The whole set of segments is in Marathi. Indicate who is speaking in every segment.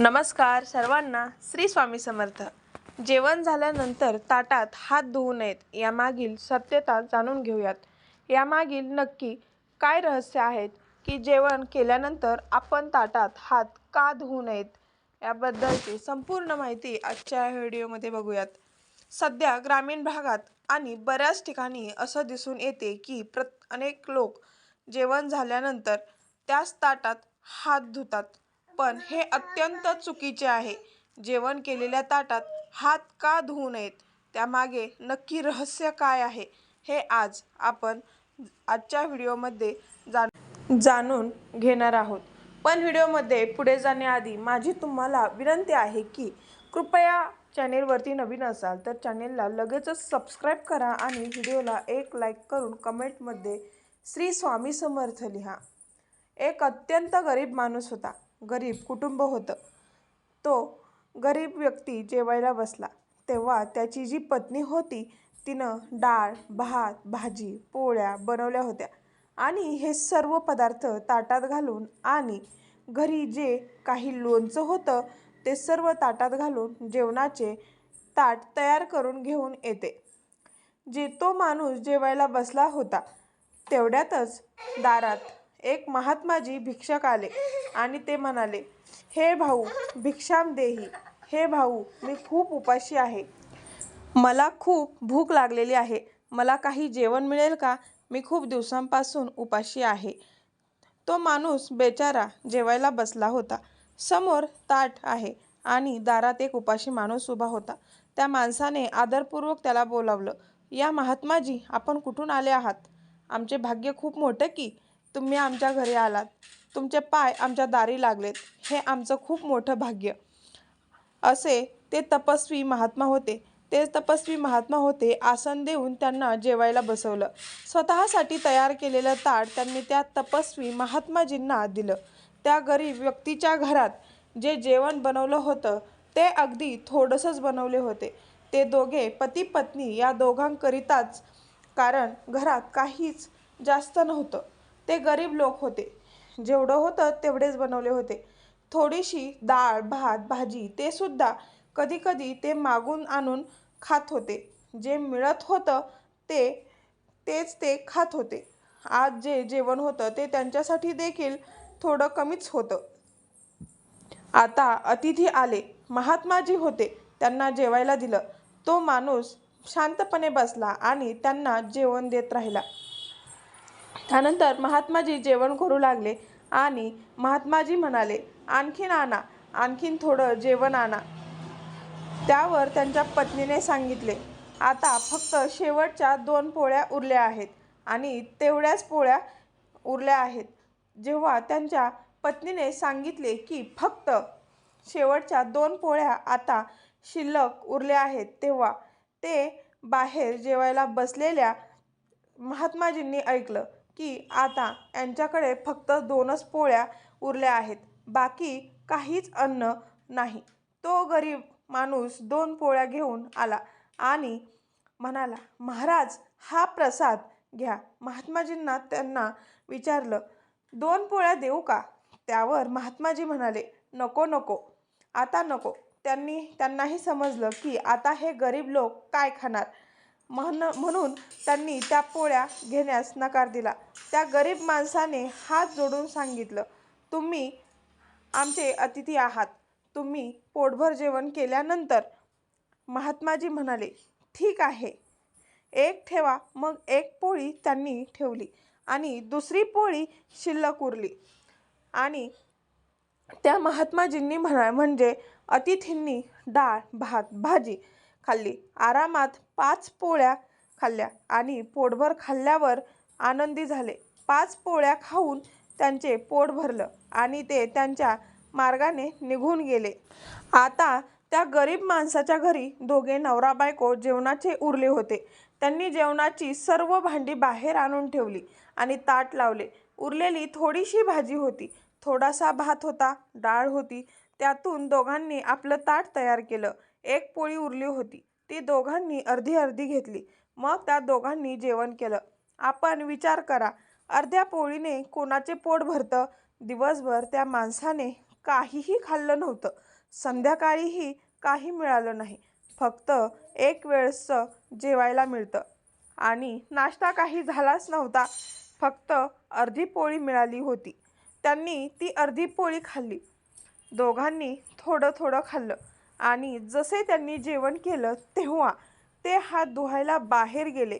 Speaker 1: नमस्कार सर्वांना श्री स्वामी समर्थ. जेवण झाल्यानंतर ताटात हात धुवू नयेत. यामागील सत्यता जाणून घेऊयात. यामागील नक्की काय रहस्य आहेत? की जेवण केल्यानंतर आपण ताटात हात का धुवू नयेत? याबद्दलची संपूर्ण माहिती आजच्या व्हिडिओमध्ये बघूयात. सध्या ग्रामीण भागात आणि बऱ्याच ठिकाणी असं दिसून येते की प्रत अनेक लोक जेवण झाल्यानंतर त्याच ताटात हात धुतात. पण हे अत्यंत चुकीचे आहे. जेवण केलेल्या ताटात हात का धुवू नयेत? त्यामागे नक्की रहस्य काय आहे? हे आज आपण आजच्या व्हिडिओमध्ये जाण जाणून घेणार आहोत. पण व्हिडिओमध्ये पुढे जाण्याआधी माझी तुम्हाला विनंती आहे की कृपया चॅनेलवरती नवीन असाल तर चॅनेलला लगेचच सबस्क्राईब करा आणि व्हिडिओला एक लाईक करून कमेंटमध्ये श्री स्वामी समर्थ लिहा. एक अत्यंत गरीब माणूस होता. गरीब कुटुंब होतं. तो गरीब व्यक्ती जेवायला बसला. तेव्हा त्याची जी पत्नी होती तिनं डाळ भात भाजी पोळ्या बनवल्या होत्या. आणि हे सर्व पदार्थ ताटात घालून आणि घरी जे काही लोणचं होतं ते सर्व ताटात घालून जेवणाचे ताट तयार करून घेऊन येते. जे तो माणूस जेवायला बसला होता तेवढ्यातच दारात एक महात्माजी भिक्षक आले आणि ते म्हणाले हे भाऊ भिक्षाम देही. हे भाऊ मी खूप उपाशी आहे. मला खूप भूक लागलेली आहे. मला काही जेवण मिळेल का? मी खूप दिवसांपासून उपाशी आहे. तो माणूस बेचारा जेवायला बसला होता. समोर ताट आहे आणि दारात एक उपाशी माणूस उभा होता. त्या माणसाने आदरपूर्वक त्याला बोलावलं या महात्माजी आपण कुठून आले आहात? आमचे भाग्य खूप मोठं की तुम्ही आमच्या घरी आलात. तुमचे पाय आमच्या दारी लागलेत. हे आमचं खूप मोठं भाग्य. असे ते तपस्वी महात्मा होते. ते तपस्वी महात्मा होते आसन देऊन त्यांना जेवायला बसवलं. स्वतःसाठी तयार केलेलं ताट त्यांनी त्या तपस्वी महात्माजींना दिलं. त्या गरीब व्यक्तीच्या घरात जे जेवण बनवलं होतं ते अगदी थोडंसंच बनवले होते. ते दोघे पती पत्नी या दोघांकरिताच कारण घरात काहीच जास्त नव्हतं. ते गरीब लोक होते. जेवढं होतं तेवढेच बनवले होते. थोडीशी डाळ भात भाजी ते सुद्धा कधीकधी ते मागून आणून खात होते. जे मिळत होतं ते तेच ते खात होते. आज जे जेवण होतं ते त्यांच्यासाठी देखील थोडं कमीच होतं. आता अतिथी आले. महात्माजी होते. त्यांना जेवायला दिलं. तो माणूस शांतपणे बसला आणि त्यांना जेवण देत राहिला. त्यानंतर महात्माजी जेवण करू लागले आणि महात्माजी म्हणाले आणखीन आणा आणखीन थोडं जेवण आणा. त्यावर त्यांच्या पत्नीने सांगितले आता फक्त शेवटच्या दोन पोळ्या उरल्या आहेत आणि तेवढ्याच पोळ्या उरल्या आहेत. जेव्हा त्यांच्या पत्नीने सांगितले की फक्त शेवटच्या दोन पोळ्या आता शिल्लक उरल्या आहेत तेव्हा ते बाहेर जेवायला बसलेल्या महात्माजींनी ऐकलं. की आता यांच्याकडे फक्त दोनच पोळ्या उरल्या आहेत. बाकी काहीच अन्न नाही. तो गरीब माणूस दोन पोळ्या घेऊन आला आणि म्हणाला महाराज हा प्रसाद घ्या. महात्माजींना त्यांना विचारलं दोन पोळ्या देऊ का? त्यावर महात्माजी म्हणाले नको नको. आता नको. त्यांनी त्यांनाही समजलं की आता हे गरीब लोक काय खाणार. म्हण म्हणून त्यांनी त्या पोळ्या घेण्यास नकार दिला. त्या गरीब माणसाने हात जोडून सांगितलं तुम्ही आमचे अतिथी आहात. तुम्ही पोटभर जेवण केल्यानंतर महात्माजी म्हणाले ठीक आहे. एक ठेवा. मग एक पोळी त्यांनी ठेवली आणि दुसरी पोळी शिल्लक उरली. आणि त्या महात्माजींनी म्हणा म्हणजे अतिथींनी डाळ भात भाजी खाल्ली. आरामात पाच पोळ्या खाल्ल्या आणि पोटभर खाल्ल्यावर आनंदी झाले. पाच पोळ्या खाऊन त्यांचे पोट भरलं आणि ते त्यांच्या मार्गाने निघून गेले. आता त्या गरीब माणसाच्या घरी दोघे नवरा बायको जेवणाचे उरले होते. त्यांनी जेवणाची सर्व भांडी बाहेर आणून ठेवली आणि ताट लावले. उरलेली थोडीशी भाजी होती. थोडासा भात होता डाळ होती. त्यातून दोघांनी आपलं ताट तयार केलं. एक पोळी उरली होती. ती दोघांनी अर्धी अर्धी घेतली. मग त्या दोघांनी जेवण केलं. आपण विचार करा अर्ध्या पोळीने कोणाचे पोट भरतं? दिवसभर त्या माणसाने काहीही खाल्लं नव्हतं. संध्याकाळीही काही मिळालं नाही. फक्त एक वेळचं जेवायला मिळतं. आणि नाश्ता काही झालाच नव्हता. फक्त अर्धी पोळी मिळाली होती. त्यांनी ती अर्धी पोळी खाल्ली. दोघांनी थोडं थोडं खाल्लं. आणि जसे त्यांनी जेवण केलं तेव्हा ते हात धुवायला बाहेर गेले.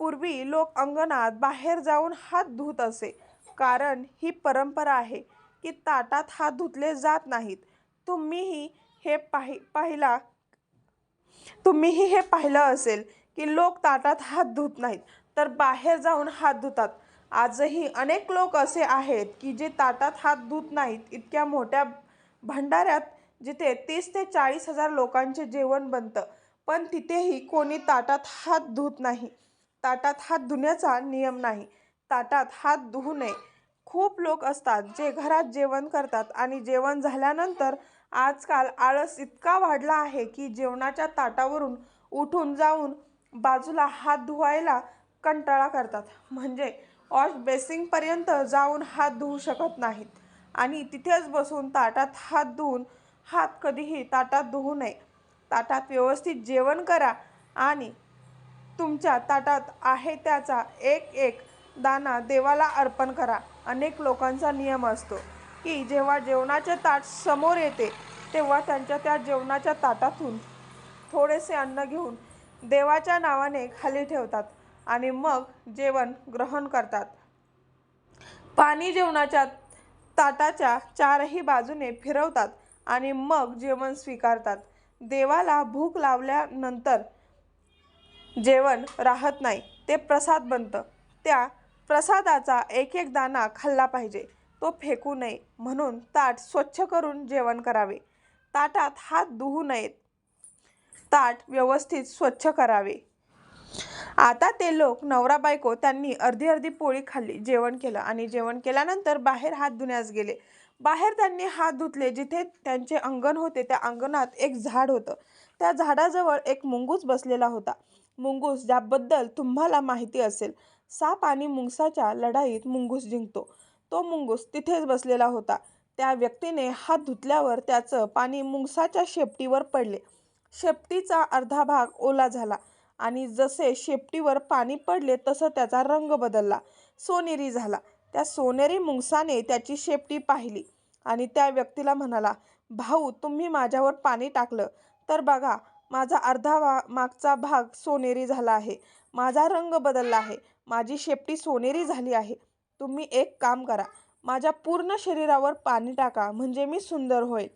Speaker 1: पूर्वी लोक अंगणात बाहेर जाऊन हात धुत असे. कारण ही परंपरा आहे की ताटात हात धुतले जात नाहीत. तुम्हीही हे पाहि पाहिला तुम्हीही हे पाहिलं असेल की लोक ताटात हात धुत नाहीत तर बाहेर जाऊन हात धुतात. आजही अनेक लोक असे आहेत की जे ताटात हात धुत नाहीत इतक्या मोठ्या भंडाऱ्यात जिथे तीस ते चाळीस हजार लोकांचे जेवण बनतं पण तिथेही कोणी ताटात हात धुत नाही. ताटात हात धुण्याचा नियम नाही. ताटात हात धुवू नये. खूप लोक असतात जे घरात जेवण करतात आणि जेवण झाल्यानंतर आजकाल आळस इतका वाढला आहे की जेवणाच्या ताटावरून उठून जाऊन बाजूला हात धुवायला कंटाळा करतात. म्हणजे वॉश बेसिंगपर्यंत जाऊन हात धुवू शकत नाहीत आणि तिथेच बसून ताटात हात धुवून हात कधीही ताटात धुवू नये. ताटात व्यवस्थित जेवण करा आणि तुमच्या ताटात आहे त्याचा एक एक दाना देवाला अर्पण करा. अनेक लोकांचा नियम असतो की जेव्हा जेवणाचे ताट समोर येते तेव्हा त्यांच्या त्या जेवणाच्या ताटातून थोडेसे अन्न घेऊन देवाच्या नावाने खाली ठेवतात आणि मग जेवण ग्रहण करतात. पाणी जेवणाच्या ताटाच्या चारही बाजूने फिरवतात. आणि मग जेवण स्वीकारतात. देवाला भूक लावल्यानंतर जेवण राहत नाही. ते प्रसाद बनतं. त्या प्रसादाचा एक एक दाना खाल्ला पाहिजे. तो फेकू नये म्हणून ताट स्वच्छ करून जेवण करावे. ताटात हात धुवू नयेत. ताट व्यवस्थित स्वच्छ करावे. आता ते लोक नवरा बायको त्यांनी अर्धी अर्धी पोळी खाल्ली. जेवण केलं आणि जेवण केल्यानंतर बाहेर हात धुण्यास गेले. बाहेर त्यांनी हात धुतले जिथे त्यांचे अंगण होते त्या अंगणात एक झाड होतं. त्या झाडाजवळ एक मुंगूस बसलेला होता. मुंगूस ज्याबद्दल तुम्हाला माहिती असेल साप आणि मुंगसाच्या लढाईत मुंगूस जिंकतो. तो मुंगूस तिथेच बसलेला होता. त्या व्यक्तीने हात धुतल्यावर त्याचं पाणी मुंगसाच्या शेपटीवर पडले. शेपटीचा अर्धा भाग ओला झाला आणि जसे शेपटीवर पाणी पडले तसं त्याचा रंग बदलला. सोनेरी झाला. त्या सोनेरी मुंगसाने त्याची शेपटी पाहिली आणि त्या व्यक्तीला म्हणाला भाऊ तुम्ही माझ्यावर पाणी टाकलं. तर बघा माझा अर्धा वा मागचा भाग सोनेरी झाला आहे. माझा रंग बदलला आहे. माझी शेपटी सोनेरी झाली आहे. तुम्ही एक काम करा. माझ्या पूर्ण शरीरावर पाणी टाका म्हणजे मी सुंदर होईल.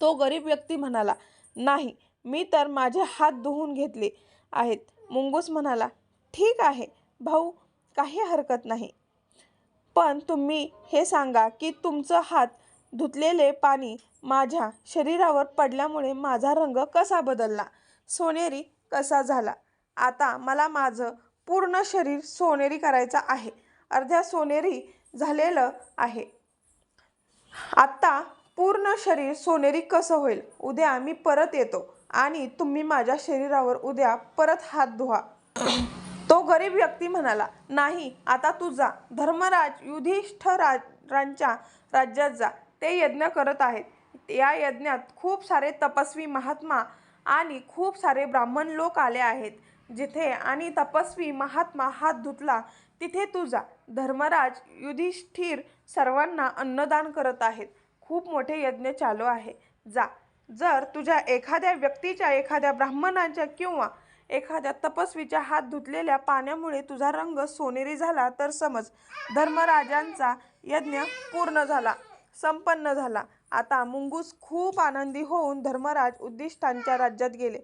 Speaker 1: तो गरीब व्यक्ती म्हणाला नाही मी तर माझे हात धुवून घेतले आहेत. मुंगूस म्हणाला ठीक आहे. भाऊ काही हरकत नाही. पण तुम्ही हे सांगा की तुमचं हात धुतलेले पाणी माझ्या शरीरावर पडल्यामुळे माझा रंग कसा बदलला? सोनेरी कसा झाला? आता मला माझं पूर्ण शरीर सोनेरी करायचं आहे. अर्ध्या सोनेरी झालेलं आहे. आत्ता पूर्ण शरीर सोनेरी कसं होईल? उद्या मी परत येतो आणि तुम्ही माझ्या शरीरावर उद्या परत हात धुवा. तो गरीब व्यक्ती म्हणाला नाही आता तू जा. धर्मराज युधिष्ठराजांच्या राज्यात जा. ते यज्ञ करत आहेत. या यज्ञात खूप सारे तपस्वी महात्मा आणि खूप सारे ब्राह्मण लोक आले आहेत. जिथे आणि तपस्वी महात्मा हात धुतला तिथे तू जा. धर्मराज युधिष्ठिर सर्वांना अन्नदान करत आहेत. खूप मोठे यज्ञ चालू आहे. जा. जर तुझ्या एखाद्या व्यक्तीच्या एखाद्या ब्राह्मणाच्या किंवा एखाद्या तपस्वीच्या हात धुतलेल्या पाण्यामुळे तुझा रंग सोनेरी झाला तर समज धर्मराजांचा यज्ञ पूर्ण झाला संपन्न झाला. आता मुंगूस खूप आनंदी होऊन धर्मराज उद्दिष्टांच्या राज्यात गेले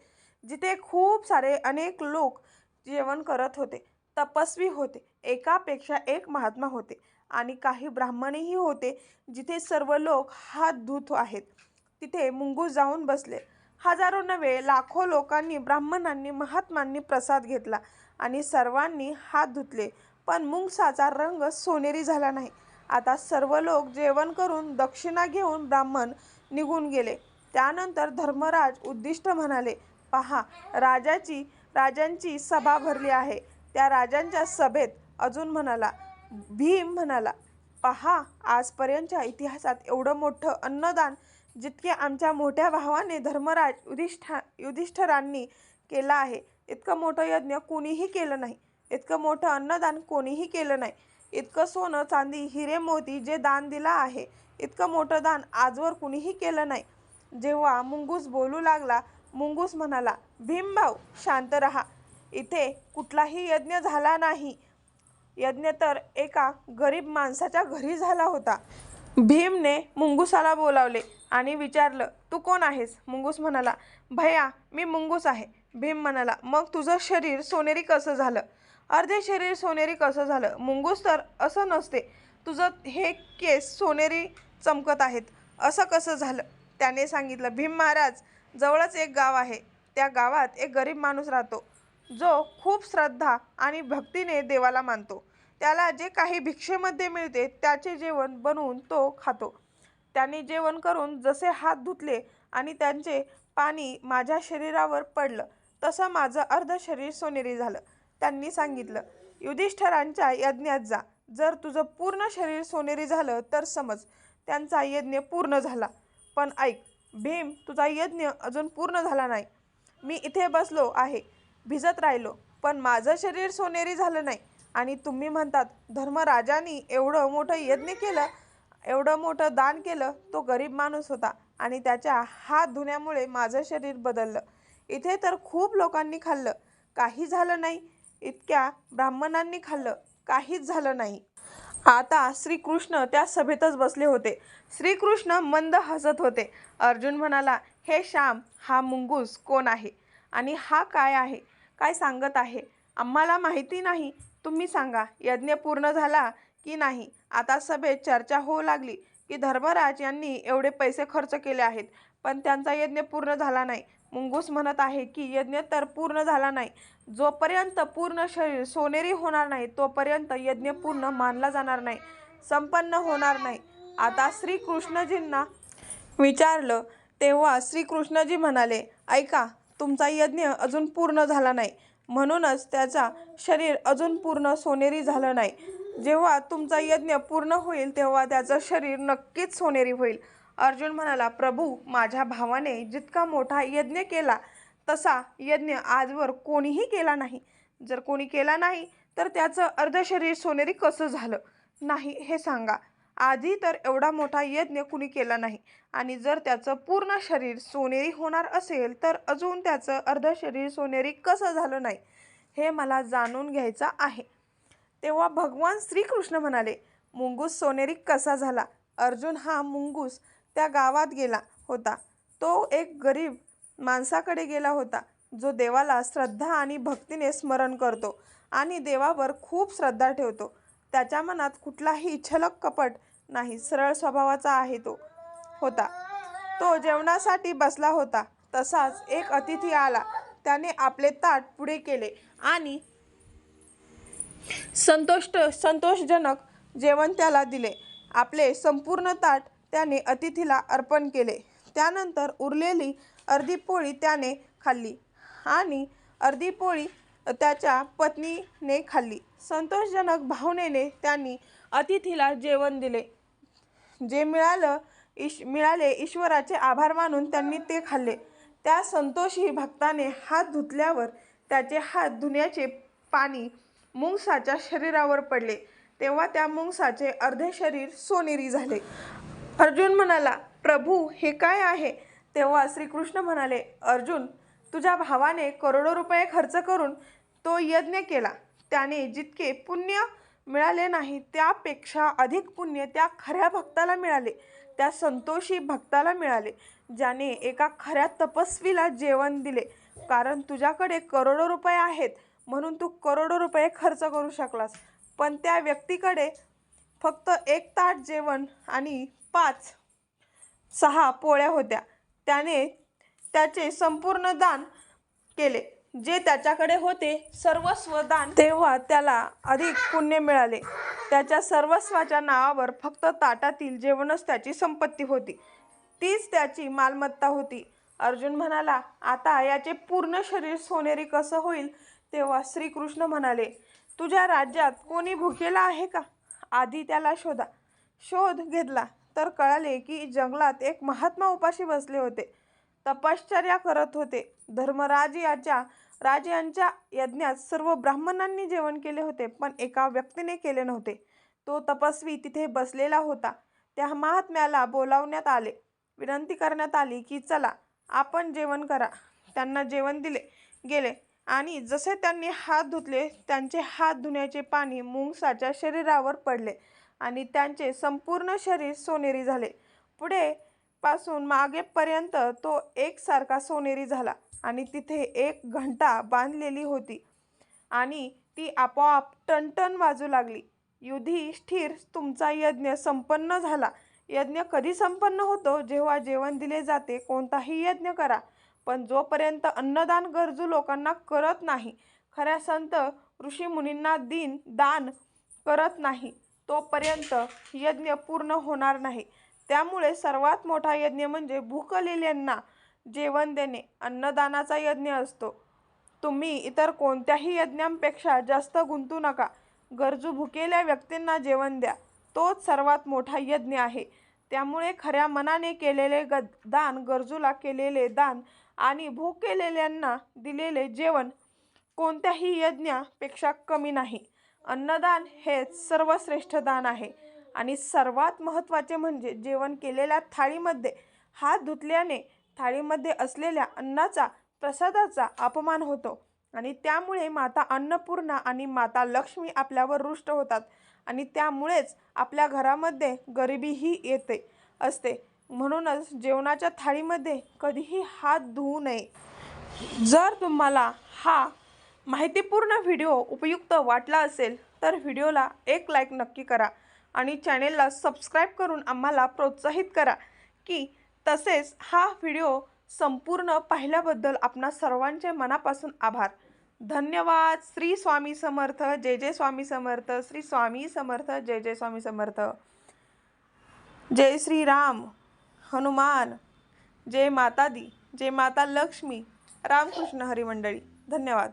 Speaker 1: जिथे खूप सारे अनेक लोक जेवण करत होते तपस्वी होते एकापेक्षा एक महात्मा होते आणि काही ब्राह्मणही होते जिथे सर्व लोक हात धुत आहेत. तिथे मुंगूस जाऊन बसले. हजारो नव्हे लाखो लोकांनी ब्राह्मणांनी महात्मांनी प्रसाद घेतला आणि सर्वांनी हात धुतले. पण मुंगसाचा रंग सोनेरी झाला नाही. आता सर्व लोक जेवण करून दक्षिणा घेऊन ब्राह्मण निघून गेले. त्यानंतर धर्मराज उद्दिष्ट म्हणाले पहा राजाची राजांची सभा भरली आहे. त्या राजांच्या सभेत अजून म्हणाला भीम म्हणाला पहा आजपर्यंतच्या इतिहासात एवढं मोठं अन्नदान जितके आमच्या मोठ्या भावाने धर्मराज युधिष्ठा युधिष्ठरांनी केलं आहे इतकं मोठं यज्ञ कोणीही केलं नाही. इतकं मोठं अन्नदान कोणीही केलं नाही. इतकं सोनं चांदी हिरे मोती जे दान दिलं आहे इतकं मोठं दान आजवर कुणीही केलं नाही. जेव्हा मुंगूस बोलू लागला मुंगूस म्हणाला भीमभाऊ शांत रहा. इथे कुठलाही यज्ञ झाला नाही. यज्ञ तर एका गरीब माणसाच्या घरी झाला होता. भीमने मुंगुसाला बोलावले आणि विचारलं तू कोण आहेस? मुंगूस म्हणाला भैया मी मुंगूस आहे. भीम म्हणाला मग तुझं शरीर सोनेरी कसं झालं? अर्धे शरीर सोनेरी कसं झालं? मुंगूस तर असं नसते. तुझं हे केस सोनेरी चमकत आहेत. असं कसं झालं? त्याने सांगितलं भीम महाराज जवळच एक गाव आहे. त्या गावात एक गरीब माणूस राहतो. जो खूप श्रद्धा आणि भक्तीने देवाला मानतो. त्याला जे काही भिक्षेमध्ये मिळते त्याचे जेवण बनवून तो खातो. त्यांनी जेवण करून जसे हात धुतले आणि त्यांचे पाणी माझ्या शरीरावर पडलं तसं माझं अर्ध शरीर सोनेरी झालं त्यांनी सांगितलं. युधिष्ठरांच्या यज्ञात जा. जर तुझं पूर्ण शरीर सोनेरी झालं तर समज त्यांचा यज्ञ पूर्ण झाला. पण ऐक भीम तुझा यज्ञ अजून पूर्ण झाला नाही. मी इथे बसलो आहे भिजत राहिलो पण माझं शरीर सोनेरी झालं नाही. आणि तुम्ही म्हणतात धर्मराजांनी एवढं मोठं यज्ञ केलं एवढं मोठं दान केलं तो गरीब माणूस होता आणि त्याच्या हात धुण्यामुळे माझं शरीर बदललं. इथे तर खूप लोकांनी खाल्लं. काही झालं नाही. इतक्या ब्राह्मणांनी खाल्लं. काहीच झालं नाही. आता श्रीकृष्ण त्या सभेतच बसले होते. श्रीकृष्ण मंद हसत होते. अर्जुन म्हणाला हे श्याम हा मुंगूस कोण आहे? आणि हा काय आहे? काय सांगत आहे? आम्हाला माहिती नाही. तुम्ही सांगा. यज्ञ पूर्ण झाला की नाही? आता सभेत चर्चा होऊ लागली की धर्मराज यांनी एवढे पैसे खर्च केले आहेत पण त्यांचा यज्ञ पूर्ण झाला नाही. मुंगूस म्हणत आहे की यज्ञ तर पूर्ण झाला नाही. जोपर्यंत पूर्ण शरीर सोनेरी होणार नाही तोपर्यंत यज्ञ पूर्ण मानला जाणार नाही संपन्न होणार नाही. आता श्रीकृष्णजींना विचारलं तेव्हा श्रीकृष्णजी म्हणाले ऐका तुमचा यज्ञ अजून पूर्ण झाला नाही. म्हणूनच त्याचा शरीर अजून पूर्ण सोनेरी झालं नाही. जेव्हा तुमचा यज्ञ पूर्ण होईल तेव्हा त्याचं शरीर नक्कीच सोनेरी होईल. अर्जुन म्हणाला प्रभू माझ्या भावाने जितका मोठा यज्ञ केला तसा यज्ञ आजवर कोणीही केला नाही. जर कोणी केला नाही तर त्याचं अर्ध शरीर सोनेरी कसं झालं? नाही हे सांगा. आधी तर एवढा मोठा यज्ञ कुणी केला नाही. आणि जर त्याचं पूर्ण शरीर सोनेरी होणार असेल तर अजून त्याचं अर्ध शरीर सोनेरी कसं झालं नाही हे मला जाणून घ्यायचं आहे. तेव्हा भगवान श्रीकृष्ण म्हणाले मुंगूस सोनेरी कसा झाला? अर्जुन हा मुंगूस त्या गावात गेला होता. तो एक गरीब माणसाकडे गेला होता जो देवाला श्रद्धा आणि भक्तीने स्मरण करतो आणि देवावर खूप श्रद्धा ठेवतो. त्याच्या मनात कुठलाही छलक कपट नाही सरळ स्वभावाचा आहे तो होता. तो जेवणासाठी बसला होता. तसाच एक अतिथी आला. त्याने आपले ताट पुढे केले आणि संतोष्ट संतोषजनक जेवण त्याला दिले. आपले संपूर्ण ताट त्याने अतिथीला अर्पण केले. त्यानंतर उरलेली अर्धी पोळी त्याने खाल्ली आणि अर्धी पोळी त्याच्या पत्नीने खाल्ली. संतोषजनक भावनेने त्यांनी अतिथीला जेवण दिले. जे मिळालं ईश मिळाले ईश्वराचे आभार मानून त्यांनी ते खाल्ले. त्या संतोषी भक्ताने हात धुतल्यावर त्याचे हात धुण्याचे पाणी मुंगसाच्या शरीरावर पडले तेव्हा त्या मुंगसाचे अर्धे शरीर सोनेरी झाले. अर्जुन म्हणाला प्रभू हे काय आहे? तेव्हा श्रीकृष्ण म्हणाले अर्जुन तुझ्या भावाने करोडो रुपये खर्च करून तो यज्ञ केला. त्याने जितके पुण्य मिळाले नाही त्यापेक्षा अधिक पुण्य त्या खऱ्या भक्ताला मिळाले. त्या संतोषी भक्ताला मिळाले ज्याने एका खऱ्या तपस्वीला जेवण दिले. कारण तुझ्याकडे करोडो रुपये आहेत. म्हणून तू करोडो रुपये खर्च करू शकलास. पण त्या व्यक्तीकडे फक्त एक ताट जेवण आणि पाच सहा पोळ्या होत्या. त्याने त्याचे संपूर्ण दान केले. जे त्याच्याकडे होते सर्वस्व दान. तेव्हा त्याला अधिक पुण्य मिळाले. त्याच्या सर्वस्वाच्या नावावर फक्त ताटातील जेवणच त्याची संपत्ती होती. तीच त्याची मालमत्ता होती. अर्जुन म्हणाला आता याचे पूर्ण शरीर सोनेरी कसं होईल? तेव्हा श्रीकृष्ण म्हणाले तुझ्या राज्यात कोणी भुकेला आहे का? आधी त्याला शोधा. शोध घेतला तर कळाले की जंगलात एक महात्मा उपाशी बसले होते. तपश्चर्या करत होते. धर्मराज याच्या राजांच्या यज्ञात सर्व ब्राह्मणांनी जेवण केले होते पण एका व्यक्तीने केले नव्हते. तो तपस्वी तिथे बसलेला होता. त्या महात्म्याला बोलावण्यात आले. विनंती करण्यात आली की चला आपण जेवण करा. त्यांना जेवण दिले. गेले. आणि जसे त्यांनी हात धुतले त्यांचे हात धुण्याचे पाणी मुंगसाच्या शरीरावर पडले आणि त्यांचे संपूर्ण शरीर सोनेरी झाले. पुढे पासून मागेपर्यंत तो एकसारखा सोनेरी झाला आणि तिथे एक घंटा बांधलेली होती आणि ती आपोआप टणटण वाजू लागली. युधिष्ठिर तुमचा यज्ञ संपन्न झाला. यज्ञ कधी संपन्न होतो? जेव्हा जेवण दिले जाते कोणताही यज्ञ करा. पण जोपर्यंत अन्नदान गरजू लोकांना करत नाही खऱ्या संत ऋषी मुनींना दिन दान करत नाही तोपर्यंत यज्ञ पूर्ण होणार नाही. त्यामुळे सर्वात मोठा यज्ञ म्हणजे भूकलेल्यांना जेवण देणे. अन्नदानाचा यज्ञ असतो. तुम्ही इतर कोणत्याही यज्ञांपेक्षा जास्त गुंतू नका. गरजू भुकेल्या व्यक्तींना जेवण द्या. तोच सर्वात मोठा यज्ञ आहे. त्यामुळे खऱ्या मनाने केलेले ग दान गरजूला केलेले दान आणि भूकेलेल्यांना दिलेले जेवण कोणत्याही यज्ञापेक्षा कमी नाही. अन्नदान हेच सर्वश्रेष्ठ दान आहे. आणि सर्वात महत्त्वाचे म्हणजे जेवण केलेल्या थाळीमध्ये हात धुतल्याने थाळीमध्ये असलेल्या अन्नाचा प्रसादाचा अपमान होतो. आणि त्यामुळे माता अन्नपूर्णा आणि माता लक्ष्मी आपल्यावर रुष्ट होतात आणि त्यामुळेच आपल्या घरामध्ये गरिबीही येते असते. म्हणूनच जेवणाच्या थाळीमध्ये कधीही हात धुवू नये. जर तुम्हाला हा माहितीपूर्ण व्हिडिओ उपयुक्त वाटला असेल तर व्हिडिओला एक लाईक नक्की करा आणि चॅनेलला सबस्क्राईब करून आम्हाला प्रोत्साहित करा की तसेच हा व्हिडिओ संपूर्ण पाहिल्याबद्दल आपणा सर्वांचे मनापासून आभार. धन्यवाद. श्री स्वामी समर्थ. जय जय स्वामी समर्थ. श्री स्वामी समर्थ. जय जय स्वामी समर्थ. जय श्रीराम. हनुमान जय माता दी जय माता लक्ष्मी रामकृष्ण हरिमंडळी. धन्यवाद.